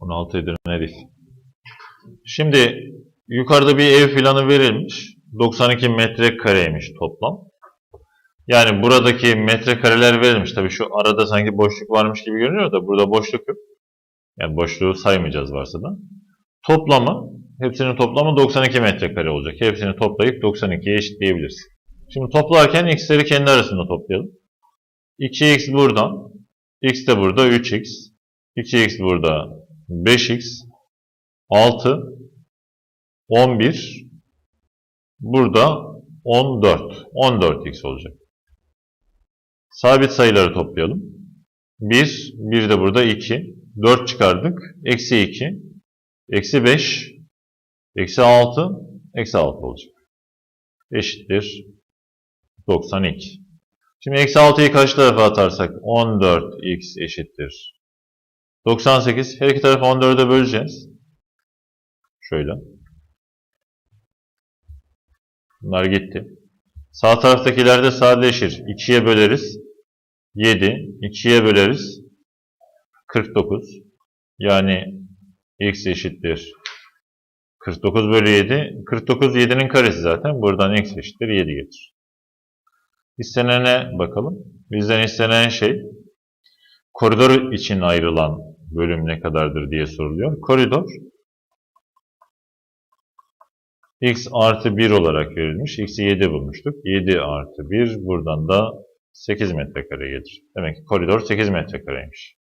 16 Edirne değil. Şimdi yukarıda bir ev planı verilmiş. 92 metrekareymiş toplam. Yani buradaki metrekareler verilmiş. Tabii şu arada sanki boşluk varmış gibi görünüyor da burada boşluk yok. Yani boşluğu saymayacağız varsa da. Toplamı, hepsinin toplamı 92 metrekare olacak. Hepsini toplayıp 92'ye eşitleyebiliriz. Şimdi toplarken x'leri kendi arasında toplayalım. 2x buradan, x de burada 3x, 2x burada 5x, 6, 11, burada 14, 14x olacak. Sabit sayıları toplayalım. 1, 1 de burada 2, 4 çıkardık, eksi 2, eksi 5, eksi 6, eksi 6 olacak. Eşittir 92. Şimdi eksi 6'yı kaç tarafa atarsak 14x eşittir 98. Her iki tarafı 14'e böleceğiz. Şöyle. Bunlar gitti. Sağ taraftakiler de sadeleşir. 2'ye böleriz. 7. 2'ye böleriz. 49. Yani x eşittir 49 bölü 7. 49 7'nin karesi zaten. Buradan x eşittir 7 getir. İstenene bakalım. Bizden istenen şey koridor için ayrılan bölüm ne kadardır diye soruluyor. Koridor x artı 1 olarak verilmiş. x'i 7 bulmuştuk. 7 artı 1 buradan da 8 metrekare gelir. Demek ki koridor 8 metrekareymiş.